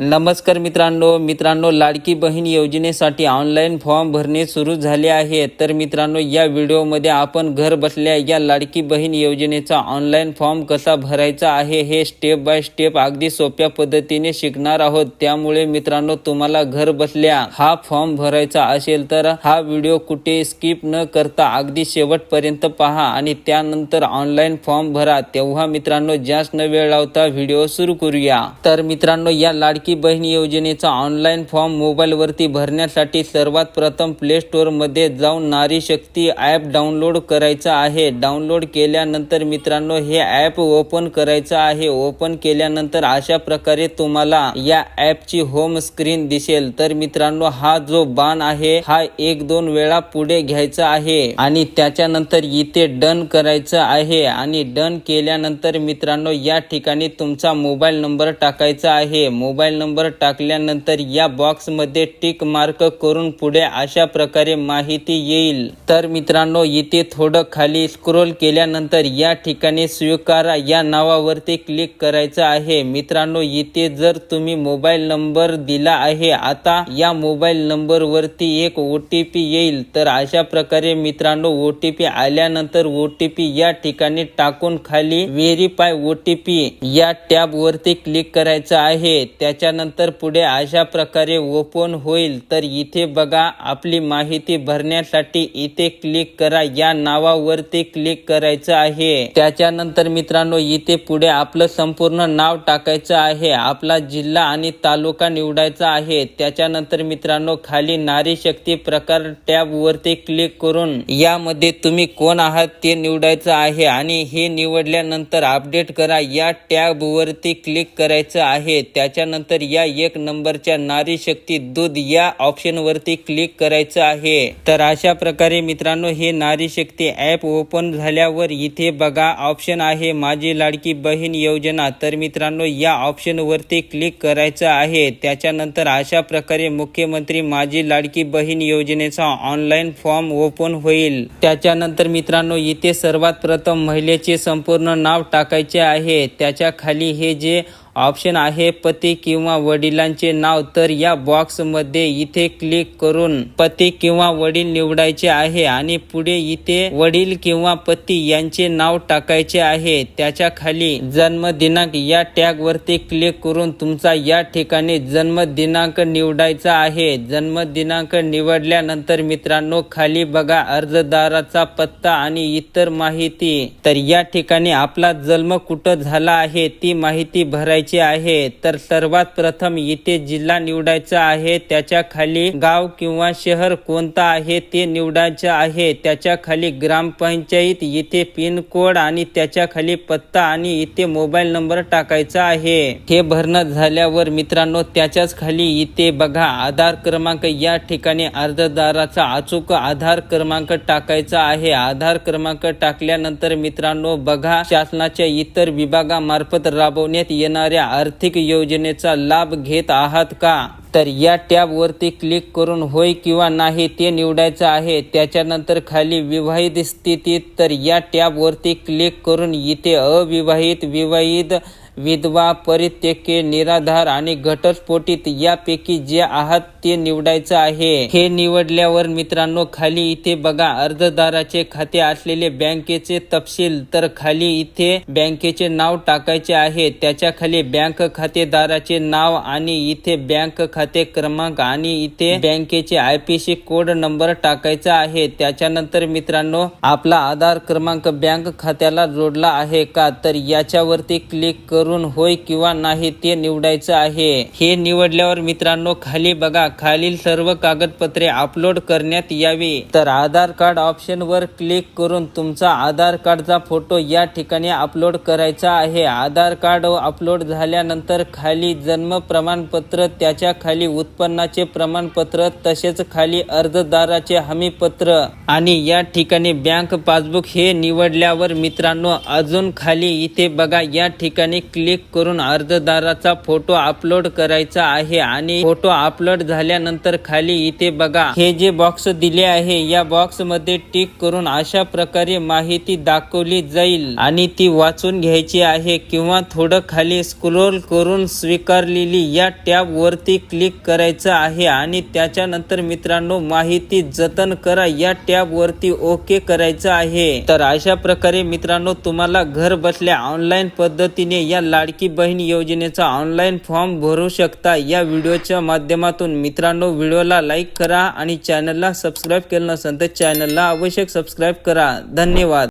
नमस्कार मित्रांनो मित्रांनो लाडकी बहीण योजनेसाठी ऑनलाईन फॉर्म भरणे सुरू झाले आहे. तर मित्रांनो या व्हिडिओमध्ये आपण घर बसल्या या लाडकी बहीण योजनेचा ऑनलाईन फॉर्म कसा भरायचा आहे हे स्टेप बाय स्टेप अगदी सोप्या पद्धतीने शिकणार आहोत. त्यामुळे मित्रांनो तुम्हाला घर बसल्या हा फॉर्म भरायचा असेल तर हा व्हिडिओ कुठे स्किप न करता अगदी शेवटपर्यंत पहा आणि त्यानंतर ऑनलाईन फॉर्म भरा. तेव्हा मित्रांनो जास्त न वेळ लावता व्हिडिओ सुरू करूया. तर मित्रांनो या लाडकी बहीण योजनेचा ऑनलाईन फॉर्म मोबाईलवरती भरण्यासाठी सर्वात प्रथम प्ले स्टोअरमध्ये जाऊन नारी शक्ती ॲप डाउनलोड करायचा आहे. डाउनलोड केल्यानंतर मित्रांनो हे ॲप ओपन करायचं आहे. ओपन केल्यानंतर अशा प्रकारे तुम्हाला या ॲपची होम स्क्रीन दिसेल. तर मित्रांनो हा जो बाण आहे हा एक दोन वेळा पुढे घ्यायचा आहे आणि त्याच्यानंतर इथे डन करायचं आहे आणि डन केल्यानंतर मित्रांनो या ठिकाणी तुमचा मोबाईल नंबर टाकायचा आहे. मोबाईल नंबर टाकल्यानंतर या बॉक्समध्ये टिक मार्क करून पुढे अशा प्रकारे माहिती येईल. तर मित्रांनो इथे थोडं खाली स्क्रोल केल्यानंतर या ठिकाणी स्वीकारा. या नावावरती क्लिक करायचं आहे. मित्रांनो इथे जर तुम्ही मोबाईल नंबर दिला आहे आता या मोबाईल नंबर वरती एक ओ टी पी येईल. तर अशा प्रकारे मित्रांनो ओ टी पी आल्यानंतर ओ टी पी या ठिकाणी टाकून खाली व्हेरीफाय ओ टी पी या टॅब वरती क्लिक करायचं आहे. त्याच्या त्याच्यानंतर पुढे अशा प्रकारे ओपन होईल. तर इथे बघा आपली माहिती भरण्यासाठी इथे क्लिक करा. या नावावरती क्लिक करायचं आहे. त्याच्यानंतर मित्रांनो इथे पुढे आपलं संपूर्ण नाव टाकायचं आहे. आपला जिल्हा आणि तालुका निवडायचा आहे. त्याच्यानंतर मित्रांनो खाली नारी शक्ती प्रकार टॅब वरती क्लिक करून यामध्ये तुम्ही कोण आहात ते निवडायचं आहे. आणि हे निवडल्यानंतर अपडेट करा. या टॅब वरती क्लिक करायचं आहे. त्याच्यानंतर या एक नंबरच्या नारी शक्ती दूध या ऑप्शनवरती क्लिक करायचं आहे. तर अशा प्रकारे मित्रांनो हे नारी शक्ती ॲप ओपन झाल्यावर इथे बघा ऑप्शन आहे माझी लाडकी बहीण योजना. तर मित्रांनो या ऑप्शनवरती क्लिक करायचं आहे. त्याच्यानंतर अशा प्रकारे मुख्यमंत्री माझी लाडकी बहीण योजनेचा ऑनलाईन फॉर्म ओपन होईल. त्याच्यानंतर मित्रांनो इथे सर्वात प्रथम महिलेचे संपूर्ण नाव टाकायचे आहे. त्याच्याखाली हे जे ऑप्शन आहे पती किंवा वडिलांचे नाव तर या बॉक्समध्ये इथे क्लिक करून पती किंवा वडील निवडायचे आहे आणि पुढे इथे वडील किंवा पती यांचे नाव टाकायचे आहे. त्याच्याखाली जन्मदिनांक या टॅग वरती क्लिक करून तुमचा या ठिकाणी जन्मदिनांक निवडायचा आहे. जन्मदिनांक निवडल्यानंतर मित्रांनो खाली बघा अर्जदाराचा पत्ता आणि इतर माहिती. तर या ठिकाणी आपला जन्म कुठं झाला आहे ती माहिती भरायची आहे. तर सर्वात प्रथम इथे जिल्हा निवडायचा आहे. त्याच्याखाली गाव किंवा शहर कोणता आहे ते निवडायचं आहे. त्याच्याखाली ग्रामपंचायत इथे पिन कोड आणि त्याच्याखाली पत्ता आणि इथे मोबाईल नंबर टाकायचा आहे. हे भरणं झाल्यावर मित्रांनो त्याच्याच खाली इथे बघा आधार क्रमांक या ठिकाणी अर्जदाराचा अचूक आधार क्रमांक टाकायचा आहे. आधार क्रमांक टाकल्यानंतर मित्रांनो बघा शासनाच्या इतर विभागामार्फत राबवण्यात येणाऱ्या आर्थिक योजनेचा लाभ घेत आहात का? तर या टॅबवरती क्लिक करून होय किंवा नाही ते निवडायचं आहे. त्याच्यानंतर खाली विवाहित स्थितीत तर या टॅबवरती क्लिक करून इथे अविवाहित विवाहित विधवा परित्यके निराधार आणि घटस्फोटित यापैकी जे आहात ते निवडायचं आहे. हे निवडल्यावर मित्रांनो खाली इथे बघा अर्जदाराचे खाते असलेले बँकेचे तपशील. तर खाली इथे बँकेचे नाव टाकायचे आहे. त्याच्याखाली बँक खातेदाराचे नाव आणि इथे बँक खाते क्रमांक आणि इथे बँकेचे आयपीसी कोड नंबर टाकायचा आहे. त्याच्यानंतर मित्रांनो आपला आधार क्रमांक बँक खात्याला जोडला आहे का? तर याच्यावरती क्लिक करून होय किंवा नाही ते निवडायचं आहे. हे निवडल्यावर मित्रांनो खाली बघा खालील सर्व कागदपत्रे अपलोड करण्यात यावी. तर आधार कार्ड ऑप्शन वर क्लिक करून तुमचा आधार कार्डचा फोटो या ठिकाणी अपलोड करायचा आहे. आधार कार्ड अपलोड झाल्यानंतर खाली जन्म प्रमाणपत्र त्याच्याखाली उत्पन्नाचे प्रमाणपत्र तसेच खाली अर्जदाराचे हमीपत्र. आणि या ठिकाणी बँक पासबुक हे निवडल्यावर मित्रांनो अजून खाली इथे बघा या ठिकाणी क्लिक करून अर्जदाराचा फोटो अपलोड करायचा आहे आणि फोटो अपलोड झाल्यानंतर खाली इथे बघा. हे जे बॉक्स दिले आहे या बॉक्समध्ये टिक करून अशा प्रकारे माहिती दाखवली जाईल आणि ती वाचून घ्यायची आहे किंवा थोडं खाली स्क्रोल करून स्वीकारलेली या टॅब वरती क्लिक करायचं आहे आणि त्याच्यानंतर मित्रांनो माहिती जतन करा. या टॅब वरती ओके करायचं आहे. तर अशा प्रकारे मित्रांनो तुम्हाला घर बसल्या ऑनलाईन पद्धतीने या लाडकी बहीण योजनेचा ऑनलाईन फॉर्म भरू शकता. या व्हिडिओच्या माध्यमातून मित्रांनो व्हिडिओला लाईक करा आणि चॅनलला सबस्क्राईब केलं नसेल तर चॅनलला आवश्यक सबस्क्राईब करा. धन्यवाद.